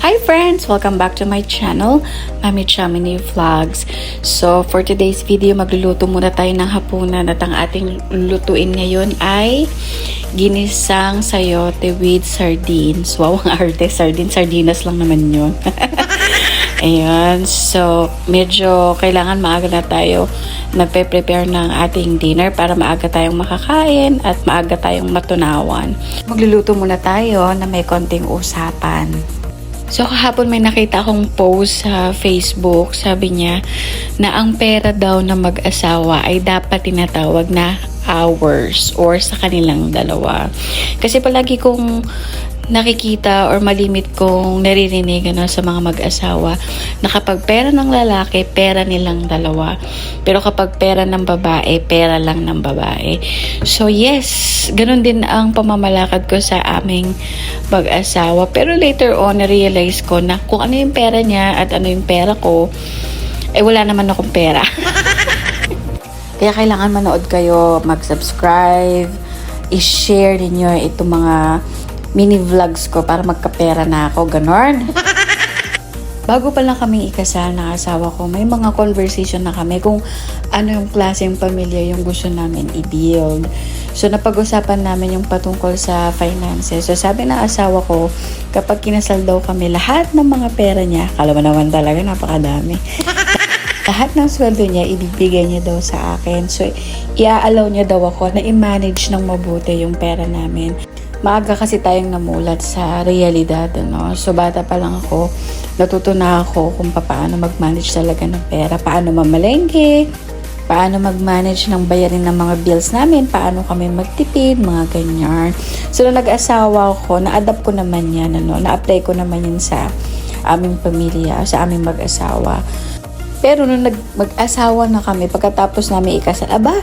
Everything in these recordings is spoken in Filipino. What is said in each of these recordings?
Hi friends! Welcome back to my channel, Mami Chamini Vlogs. So for today's video, magluluto muna tayo ng hapunan at ang ating lutuin ngayon ay ginisang sayote with sardines. Wow, ang arte, sardines, sardinas lang naman yun. Ayan, so medyo kailangan maaga na tayo nagpe-prepare ng ating dinner para maaga tayong makakain at maaga tayong matunawan. Magluluto muna tayo na may konting usapan. So kahapon may nakita akong post sa Facebook, sabi niya na ang pera daw ng mag-asawa ay dapat tinatawag na hours or sa kanilang dalawa. Kasi palagi kong nakikita or malimit kong naririnig ano, sa mga mag-asawa na kapag pera ng lalaki, pera nilang dalawa. Pero kapag pera ng babae, pera lang ng babae. So yes, ganun din ang pamamalakad ko sa aming mag-asawa. Pero later on, na-realize ko na kung ano yung pera niya at ano yung pera ko, eh wala naman akong pera. Kaya kailangan manood kayo, mag-subscribe, i-share ninyo itong mga mini vlogs ko para magkapera na ako, ganon. Bago pa lang kami ikasal ng asawa ko, may mga conversation na kami kung ano yung klaseng pamilya yung gusto namin i-build. So, napag-usapan namin yung patungkol sa finances. So, sabi ng asawa ko, kapag kinasal daw kami, lahat ng mga pera niya, kala mo naman talaga, napakadami. lahat ng sweldo niya, ibibigay niya daw sa akin. So, i-allow niya daw ako na i-manage ng mabuti yung pera namin maaga kasi tayong namulat sa realidad, ano? So, bata pa lang ako, natuto na ako kung paano mag-manage talaga ng pera, paano mamalengke, paano mag-manage ng bayarin ng mga bills namin, paano kami magtipid, mga ganyan. So, nung nag-asawa ko, na-adapt ko naman yan, ano? Na-apply ko naman yan sa aming pamilya, sa aming mag-asawa. Pero nung nag- mag-asawa na kami, pagkatapos namin ikasal, aba,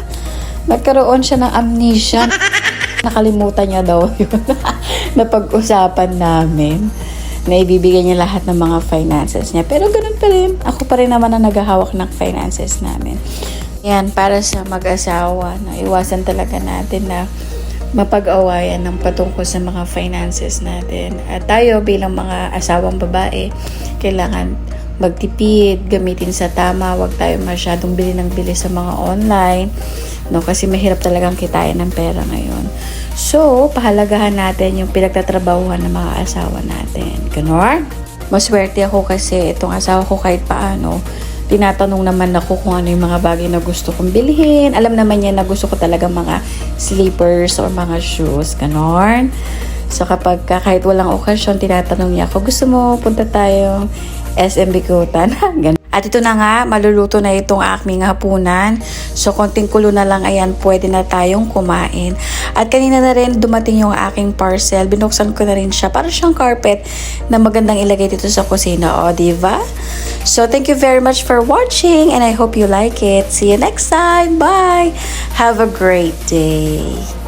nagkaroon siya ng amnesia. Nakalimutan niya daw yun na pag-usapan namin na ibibigay niya lahat ng mga finances niya. Pero ganun pa rin. Ako pa rin naman ang naghahawak ng finances namin. Yan, para sa mag-asawa, no, iwasan talaga natin na mapag-awayan ng patungkol sa mga finances natin. At tayo bilang mga asawang babae, kailangan magtipid, gamitin sa tama, wag tayo masyadong bili ng bili sa mga online, no? Kasi mahirap talagang kitain ng pera ngayon. So, pahalagahan natin yung pinagtatrabahuhan ng mga asawa natin. Ganon? Maswerte ako kasi itong asawa ko kahit paano, tinatanong naman ako kung ano yung mga bagay na gusto kong bilhin. Alam naman niya na gusto ko talaga mga slippers or mga shoes. Ganon. So kapag ka, kahit walang okasyon, tinatanong niya ako, gusto mo punta tayong SM Bikutan? At ito na nga, maluluto na itong aking hapunan. So, konting kulo na lang, ayan, pwede na tayong kumain. At kanina na rin dumating yung aking parcel. Binuksan ko na rin siya. Para siyang carpet na magandang ilagay dito sa kusina. O, diba? So, thank you very much for watching and I hope you like it. See you next time. Bye! Have a great day.